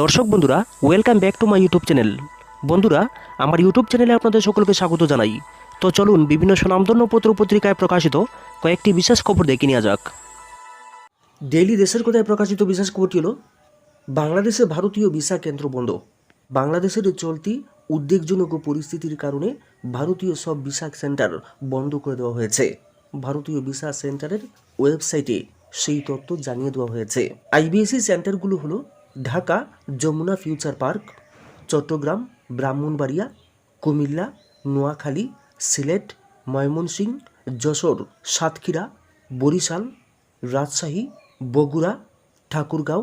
দর্শক বন্ধুরা welcome back to my YouTube channel বন্ধুরা, আমার ইউটিউব চ্যানেলে আপনাদের সকলকে স্বাগত জানাই। তো চলুন বিভিন্ন সুনামধন্য পত্র পত্রিকায় প্রকাশিত কয়েকটি বিশেষ খবর দেখে নেওয়া যাক। ডেইলি দেশের কোথায় প্রকাশিত বিশেষ খবরটি হলো? বাংলাদেশে ভারতীয় ভিসা কেন্দ্র বন্ধ। বাংলাদেশের চলতি উদ্বেগজনক পরিস্থিতির কারণে ভারতীয় সব ভিসা সেন্টার বন্ধ করে দেওয়া হয়েছে। ভারতীয় ভিসা সেন্টারের ওয়েবসাইটে সেই তথ্য জানিয়ে দেওয়া হয়েছে। আইবিএসসি সেন্টারগুলো হলো ঢাকা যমুনা ফিউচার পার্ক, চট্টগ্রাম, ব্রাহ্মণবাড়িয়া, কুমিল্লা, নোয়াখালী, সিলেট ময়মনসিংহ যশোর, সাতক্ষীরা, বরিশাল, রাজশাহী, বগুড়া, ঠাকুরগাঁও,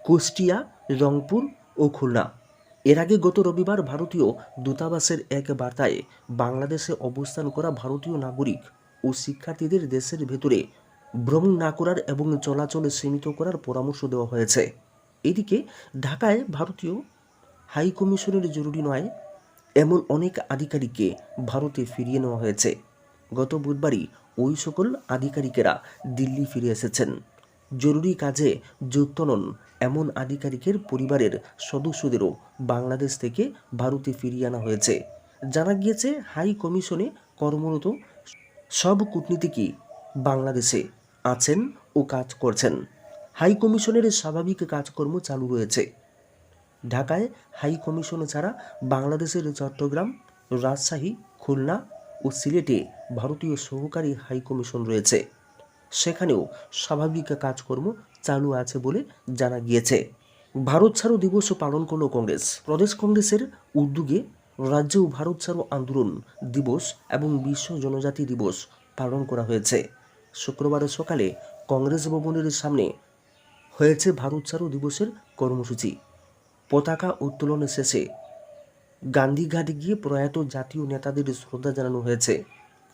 কুষ্টিয়া, রংপুর ও খুলনা। এর আগে গত রবিবার ভারতীয় দূতাবাসের এক বার্তায় বাংলাদেশে অবস্থান করা ভারতীয় নাগরিক ও শিক্ষার্থীদের দেশের ভেতরে ভ্রমণ না করার এবং চলাচল সীমিত করার পরামর্শ দেওয়া হয়েছে। এদিকে ঢাকায় ভারতীয় হাই কমিশনের জরুরি নয়, এমন অনেক আধিকারিককে ভারতে ফিরিয়ে নেওয়া হয়েছে। গত বুধবারই ওই সকল আধিকারিকেরা দিল্লি ফিরে এসেছেন। জরুরি কাজে যুক্ত নন এমন আধিকারিকের পরিবারের সদস্যদেরও বাংলাদেশ থেকে ভারতে ফিরিয়ে আনা হয়েছে। জানা গিয়েছে, হাই কমিশনে কর্মরত সব কূটনীতিকই বাংলাদেশে আছেন ও কাজ করছেন। হাই কমিশনের স্বাভাবিক কাজকর্ম চালু রয়েছে ঢাকায় হাই কমিশন ছাড়া বাংলাদেশের চট্টগ্রাম, রাজশাহী, খুলনা ও সিলেটে ভারতীয় সহকারী হাই কমিশন রয়েছে। সেখানেও স্বাভাবিক কাজকর্ম চালু আছে বলে জানা গিয়েছে। ভারত ছাড়ো দিবস পালন করল কংগ্রেস। প্রদেশ কংগ্রেসের উদ্যোগে রাজ্যেও ভারত ছাড়ো আন্দোলন দিবস এবং বিশ্ব জনজাতি দিবস পালন করা হয়েছে। শুক্রবার সকালে কংগ্রেস ভবনের সামনে হয়েছে ভারত ছাড়ো দিবসের কর্মসূচি। পতাকা উত্তোলন শেষে গান্ধীঘাটে গিয়ে প্রয়াত জাতীয় নেতাদের শ্রদ্ধা জানানো হয়েছে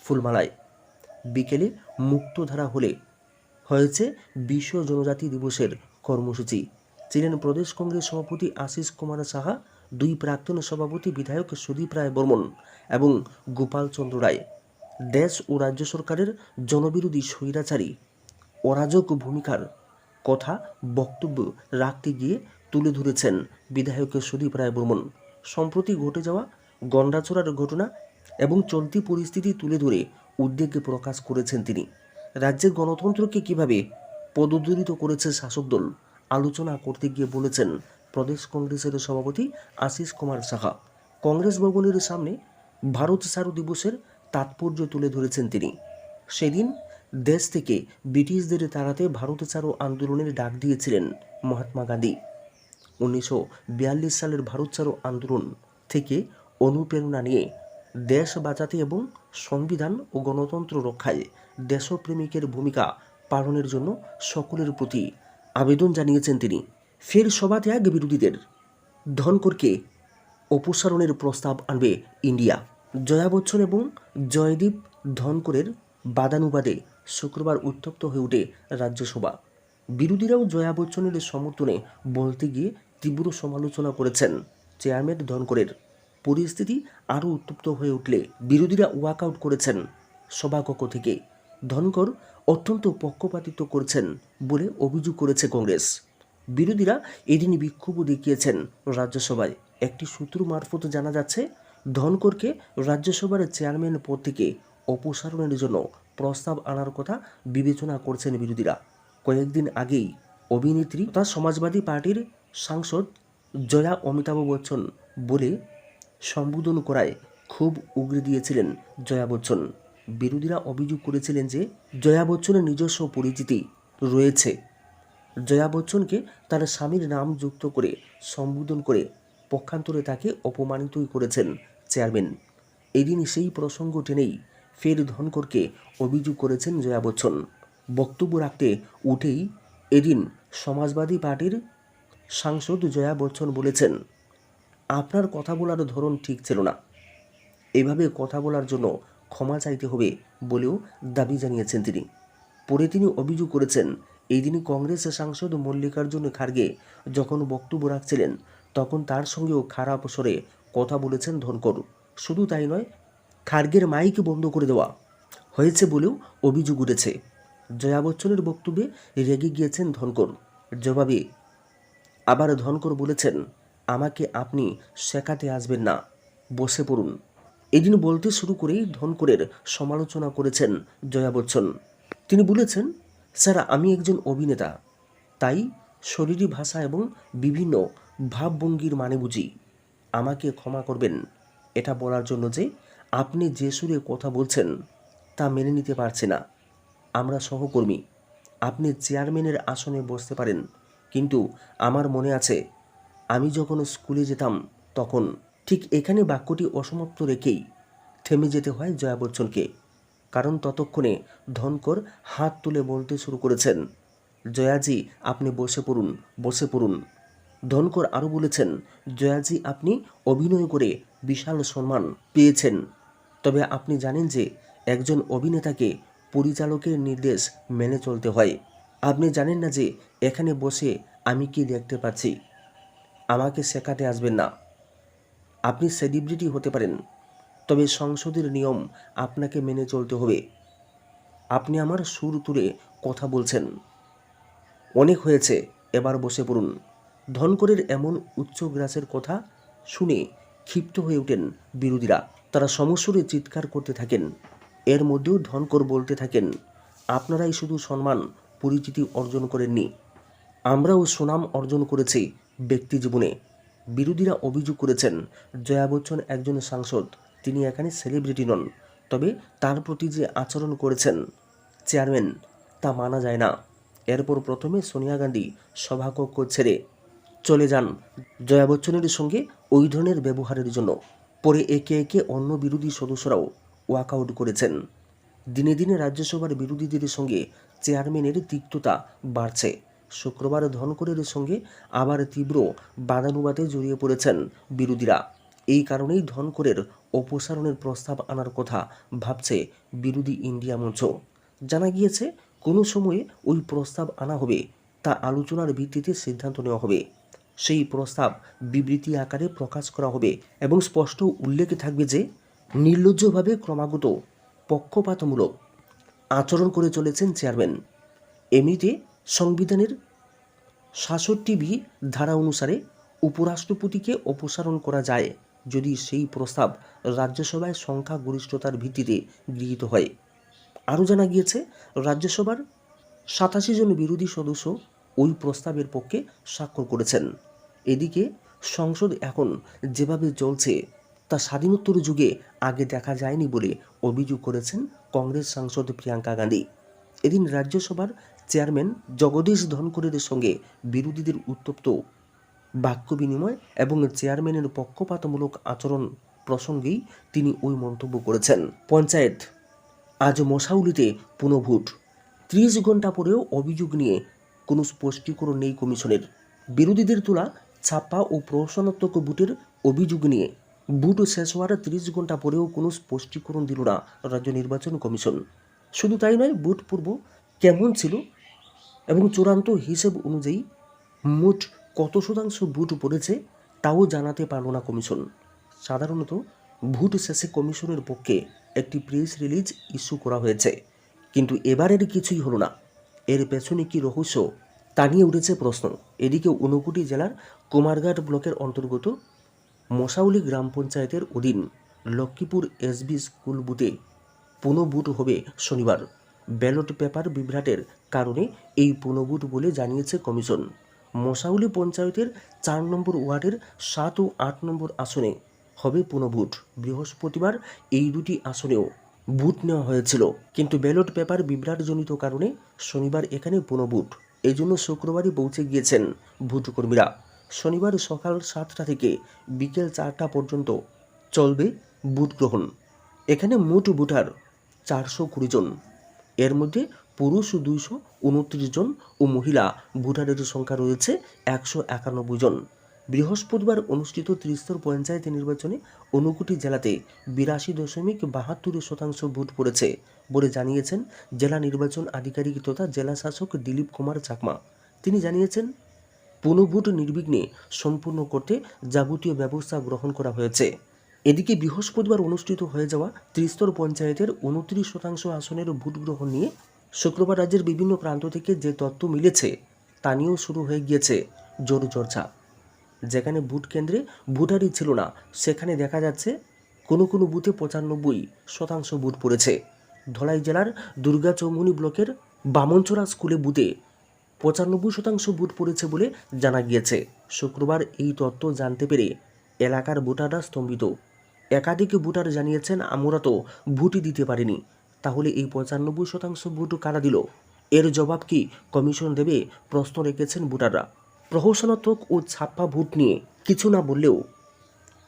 ফুলমালায়। বিকেলে মুক্তধারা হলে হয়েছে বিশ্ব জনজাতি দিবসের কর্মসূচি। ছিলেন প্রদেশ কংগ্রেস সভাপতি আশিস কুমার সাহা, দুই প্রাক্তন সভাপতি বিধায়ক সুদীপ রায় বর্মন এবং গোপাল চন্দ্র রায়। দেশ ও রাজ্য সরকারের জনবিরোধী স্বৈরাচারী অরাজক ভূমিকার কথা, বক্তব্য রাখতে গিয়ে তুলে ধরেছেন বিধায়ক সুদীপ রায় বর্মন। সম্প্রতি ঘটে যাওয়া গন্ডাচড়ার ঘটনা এবং চলতি পরিস্থিতি তুলে ধরে উদ্বেগ প্রকাশ করেছেন তিনি। রাজ্যের গণতন্ত্রকে কীভাবে পদদলিত করেছে শাসক দল, আলোচনা করতে গিয়ে বলেছেন প্রদেশ কংগ্রেসের সভাপতি আশিস কুমার সাহা। কংগ্রেস ভবনের সামনে ভারত ছাড়ো দিবসের তাৎপর্য তুলে ধরেছেন তিনি। সেদিন দেশ থেকে ব্রিটিশদের তাড়াতে ভারত ছাড়ো আন্দোলনের ডাক দিয়েছিলেন মহাত্মা গান্ধী। উনিশশো বিয়াল্লিশ সালের ভারত ছাড়ো আন্দোলন থেকে অনুপ্রেরণা নিয়ে দেশ বাঁচাতে এবং সংবিধান ও গণতন্ত্র রক্ষায় দেশপ্রেমিকের ভূমিকা পালনের জন্য সকলের প্রতি আবেদন জানিয়েছেন তিনি। ফের সভা ত্যাগ বিরোধীদের ধনকরকে অপসারণের প্রস্তাব আনবে ইন্ডিয়া। জয়া বচ্চন এবং জয়দীপ ধনকরের বাদানুবাদে শুক্রবার উত্তপ্ত হয়ে ওঠে রাজ্যসভা। বিরোধীরাও জয়া বচ্চনের সমর্থনে বলতে গিয়ে তীব্র সমালোচনা করেছেন চেয়ারম্যান ধনকরের। পরিস্থিতি আরও উত্তপ্ত হয়ে উঠলে বিরোধীরা ওয়াকআউট করেছেন সভাকক্ষ থেকে। ধনকর অত্যন্ত পক্ষপাতিত্ব করছেন বলে অভিযোগ করেছে কংগ্রেস। বিরোধীরা এদিন বিক্ষোভ দেখিয়েছেন রাজ্যসভায়। একটি সূত্র মারফত জানা যাচ্ছে, ধনকরকে রাজ্যসভার চেয়ারম্যান পদ থেকে অপসারণের জন্য প্রস্তাব আনার কথা বিবেচনা করছেন বিরোধীরা। কয়েকদিন আগেই অভিনেত্রী তথা সমাজবাদী পার্টির সাংসদ জয়া অমিতাভ বচ্চন বলে সম্বোধন করায় খুব উগরে দিয়েছিলেন জয়া বচ্চন। বিরোধীরা অভিযোগ করেছিলেন যে জয়া বচ্চনের নিজস্ব পরিচিতি রয়েছে। জয়া বচ্চনকে তার স্বামীর নাম যুক্ত করে সম্বোধন করে পক্ষান্তরে তাকে অপমানিতই করেছেন চেয়ারম্যান। এদিন সেই প্রসঙ্গ টেনেই ফের ধনকরকে অভিযোগ করেছেন জয়া বচ্চন। বক্তব্য রাখতে উঠেই এদিন সমাজবাদী পার্টির সাংসদ জয়া বচ্চন বলেছেন, আপনার কথা বলার ধরন ঠিক ছিল না। এভাবে কথা বলার জন্য ক্ষমা চাইতে হবে বলেও দাবি জানিয়েছেন তিনি। পরে তিনি অভিযোগ করেছেন এই দিনই কংগ্রেস সাংসদ মল্লিকার্জুন খার্গে যখন বক্তব্য রাখছিলেন, তখন তার সঙ্গেও খারাপ স্বরে কথা বলেছেন ধনকর। শুধু তাই নয় খার্গের মাইক বন্ধ করে দেওয়া। হয়েছে বলেও অভিযোগ উঠেছে। জয়া বচ্চনের বক্তব্যে রেগে গিয়েছেন ধনকর। জবাবে, আবার ধনকর বলেছেন, আমাকে আপনি শেখাতে আসবেন না। বসে পড়ুন। এদিন বলতে শুরু করেই ধনকরের সমালোচনা করেছেন জয়া বচ্চন। তিনি বলেছেন, স্যার, আমি একজন অভিনেতা। তাই শরীরী ভাষা এবং বিভিন্ন ভাবভঙ্গির মানে বুঝি। আমাকে ক্ষমা করবেন। এটা বলার জন্য যে আপনি যে সুরে কথা বলছেন, তা মেনে নিতে পারছে না। আমরা সহকর্মী। আপনি চেয়ারম্যানের আসনে বসতে পারেন, কিন্তু আমার মনে আছে, আমি যখন স্কুলে যেতাম, তখন ঠিক এখানে বাক্যটি অসমাপ্ত রেখেই থেমে যেতে হয় জয়া বচ্চনকে, কারণ ততক্ষণে ধনকর হাত তুলে বলতে শুরু করেছেন, জয়াজি, আপনি বসে পড়ুন বসে পড়ুন। ধনকর আরও বলেছেন, জয়াজি, আপনি অভিনয় করে বিশাল সম্মান পেয়েছেন। তবে আপনি জানেন যে একজন অভিনেতাকে পরিচালকের নির্দেশ মেনে চলতে হয়। আপনি জানেন না যে এখানে বসে আমি কি দেখতে পাচ্ছি। আমাকে শেখাতে আসবেন না। আপনি সেলিব্রিটি হতে পারেন। তবে সংসদের নিয়ম আপনাকে মেনে চলতে হবে। আপনি আমার সুর তুলে কথা বলছেন। অনেক হয়েছে, এবার বসে পড়ুন। ধনকরের এমন উচ্চ গ্রাসের কথা শুনে ক্ষিপ্ত হয়ে ওঠেন বিরোধীরা। তারা সমস্বরে চিৎকার করতে থাকেন। এর মধ্যেও ধনকর বলতে থাকেন, আপনারাই শুধু সম্মান, পরিচিতি অর্জন করেননি। আমরাও সুনাম অর্জন করেছি ব্যক্তি জীবনে। বিরোধীরা অভিযোগ করেছেন, জয়া বচ্চন একজন সাংসদ, তিনি এখানে সেলিব্রিটি নন। তবে তার প্রতি যে আচরণ করেছেন চেয়ারম্যান, তা মানা যায় না। এরপর প্রথমে সোনিয়া গান্ধী সভাকক্ষ ছেড়ে চলে যান জয়া বচ্চনের সঙ্গে ওই ধরনের ব্যবহারের জন্য। পরে একে একে অন্য বিরোধী সদস্যরাও ওয়াকআউট করেছেন। দিনে দিনে রাজ্যসভার বিরোধীদের সঙ্গে চেয়ারম্যানের তিক্ততা বাড়ছে। শুক্রবার ধনকরের সঙ্গে আবার তীব্র বাদানুবাদে জড়িয়ে পড়েছেন বিরোধীরা। এই কারণেই ধনকরের অপসারণের প্রস্তাব আনার কথা ভাবছে বিরোধী ইন্ডিয়া মঞ্চ। জানা গিয়েছে, কোনো সময়ে ওই প্রস্তাব আনা হবে তা আলোচনার ভিত্তিতে সিদ্ধান্ত নেওয়া হবে। সেই প্রস্তাব বিবৃতি আকারে প্রকাশ করা হবে এবং স্পষ্ট উল্লেখে থাকবে যে নির্লজ্জভাবে ক্রমাগত পক্ষপাতমূলক আচরণ করে চলেছেন চেয়ারম্যান। এমনিতে সংবিধানের সাতষট্টি বি ধারা অনুসারে উপরাষ্ট্রপতিকে অপসারণ করা যায় যদি সেই প্রস্তাব রাজ্যসভায় সংখ্যাগরিষ্ঠতার ভিত্তিতে গৃহীত হয়। আরও জানা গিয়েছে, রাজ্যসভার সাতাশি জন বিরোধী সদস্য ওই প্রস্তাবের পক্ষে স্বাক্ষর করেছেন। এদিকে সংসদ এখন যেভাবে চলছে, তা স্বাধীনোত্তর যুগে আগে দেখা যায়নি বলে অভিযোগ করেছেন কংগ্রেস সাংসদ প্রিয়াঙ্কা গান্ধী। এদিন রাজ্যসভার চেয়ারম্যান জগদীশ ধনকরের সঙ্গে বিরোধীদের উত্তপ্ত বাক্য বিনিময় এবং চেয়ারম্যানের পক্ষপাতমূলক আচরণ প্রসঙ্গেই তিনি ওই মন্তব্য করেছেন। পঞ্চায়েত, আজ মশাউলিতে পুনঃভোট। ত্রিশ ঘণ্টা পরেও অভিযোগ নিয়ে কোনো স্পষ্টীকরণ নেই কমিশনের। বিরোধীদের তোলা ছাপা ও প্রহসনাত্মক বুটের অভিযোগ নিয়ে। বুট শেষ হওয়ার তিরিশ ঘণ্টা পরেও কোনো স্পষ্টীকরণ দিল না রাজ্য নির্বাচন কমিশন। শুধু তাই নয়, বুট পূর্ব কেমন ছিল এবং চূড়ান্ত হিসেব অনুযায়ী মোট কত শতাংশ ভোট পড়েছে তাও জানাতে পারল না কমিশন। সাধারণত ভোট শেষে কমিশনের পক্ষে একটি প্রেস রিলিজ ইস্যু করা হয়েছে, কিন্তু এবারের কিছুই হলো না। এর পেছনে কি রহস্য? তা নিয়ে উঠেছে প্রশ্ন। এদিকে ঊনকোটি জেলার কুমারঘাট ব্লকের অন্তর্গত মশাউলি গ্রাম পঞ্চায়েতের অধীন লক্ষ্মীপুর এসবি স্কুল বুথে পুনঃভোট হবে শনিবার। ব্যালট পেপার বিভ্রাটের কারণে এই পুনঃভোট বলে জানিয়েছে কমিশন। মশাউলি পঞ্চায়েতের চার নম্বর ওয়ার্ডের সাত ও আট নম্বর আসনে হবে পুনঃভোট বৃহস্পতিবার এই দুটি আসনেও ভোট নেওয়া হয়েছিল। কিন্তু ব্যালট পেপার বিভ্রাটজনিত কারণে শনিবার এখানে পুনঃভোট এই জন্য শুক্রবারই পৌঁছে গিয়েছেন ভোটকর্মীরা শনিবার সকাল সাতটা থেকে বিকেল চারটা পর্যন্ত চলবে ভোট গ্রহণ। এখানে মোট ভোটার চারশো কুড়ি জন। এর মধ্যে পুরুষ দুইশো উনত্রিশ জন ও মহিলা ভোটারের সংখ্যা রয়েছে একশো একানব্বই জন। বৃহস্পতিবার অনুষ্ঠিত ত্রিস্তর পঞ্চায়েত নির্বাচনে অনুকুটি জেলাতে বিরাশি দশমিক বাহাত্তর শতাংশ ভোট পড়েছে বলে জানিয়েছেন জেলা নির্বাচন আধিকারিক তথা জেলা শাসক দিলীপ কুমার চাকমা। তিনি জানিয়েছেন পুনঃভোট নির্বিঘ্নে সম্পূর্ণ করতে যাবতীয় ব্যবস্থা গ্রহণ করা হয়েছে। এদিকে বৃহস্পতিবার অনুষ্ঠিত হয়ে যাওয়া ত্রিস্তর পঞ্চায়েতের উনত্রিশ শতাংশ আসনের ভোট গ্রহণ নিয়ে শুক্রবার রাজ্যের বিভিন্ন প্রান্ত থেকে যে তথ্য মিলেছে, তা নিয়েও শুরু হয়ে গিয়েছে জোর চর্চা যেখানে ভোট কেন্দ্রে ভোটারই ছিল না, সেখানে দেখা যাচ্ছে কোনো কোনো বুথে পঁচানব্বই শতাংশ ভোট পড়েছে। ধলাই জেলার দুর্গা চৌমুনি ব্লকের বামনচোরা স্কুলে বুথে পঁচানব্বই শতাংশ ভোট পড়েছে বলে জানা গিয়েছে। শুক্রবার এই তথ্য জানতে পেরে এলাকার ভোটাররা স্তম্ভিত। একাধিক ভোটার জানিয়েছেন আমরা তো ভোটই দিতে পারিনি, তাহলে এই পঁচানব্বই শতাংশ ভোট কারা দিল? এর জবাব কি কমিশন দেবে? প্রশ্ন রেখেছেন ভোটাররা। প্রহসনাত্মক ও ছাপ্পা ভোট নিয়ে কিছু না বললেও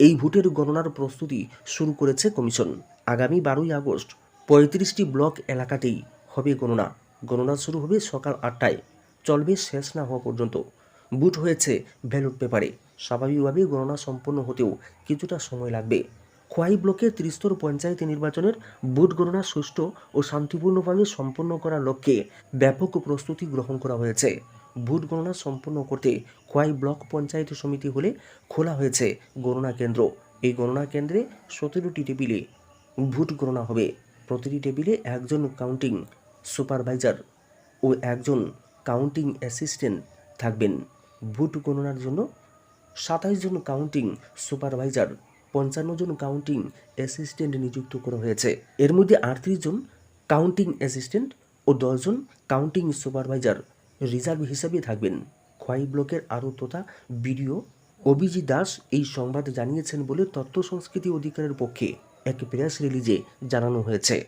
এই ভোটের গণনার প্রস্তুতি শুরু করেছে কমিশন। আগামী বারোই আগস্ট পঁয়ত্রিশটি ব্লক এলাকাতেই হবে গণনা। গণনা শুরু হবে সকাল আটটায়। চলবে শেষ না হওয়া পর্যন্ত। বুট হয়েছে ব্যালট পেপারে। স্বাভাবিকভাবে গণনা সম্পন্ন হতেও কিছুটা সময় লাগবে। খোয়াই ব্লকের ত্রিস্তর পঞ্চায়েত নির্বাচনের বুট গণনা সুষ্ঠু ও শান্তিপূর্ণভাবে সম্পন্ন করার লক্ষ্যে ব্যাপক প্রস্তুতি গ্রহণ করা হয়েছে। ভোট গণনা সম্পন্ন করতে খোয়াই ব্লক পঞ্চায়েত সমিতি হলে খোলা হয়েছে গণনা কেন্দ্র। এই গণনা কেন্দ্রে সতেরোটি টেবিলে ভোট গণনা হবে। প্রতিটি টেবিলে একজন কাউন্টিং সুপারভাইজার ও একজন কাউন্টিং অ্যাসিস্ট্যান্ট থাকবেন। ভোট গণনার জন্য সাতাইশ জন কাউন্টিং সুপারভাইজার, পঞ্চান্ন জন কাউন্টিং অ্যাসিস্ট্যান্ট নিযুক্ত করা হয়েছে। এর মধ্যে আটত্রিশ জন কাউন্টিং অ্যাসিস্ট্যান্ট ও দশজন কাউন্টিং সুপারভাইজার রিজার্ভ হিসাবে থাকবেন। খোয়াই ব্লকের আরও তথা বিডিও অভিজিৎ দাস এই সংবাদ জানিয়েছেন বলে তথ্য সংস্কৃতি অধিকারের পক্ষে এক প্রেস রিলিজে জানানো হয়েছে।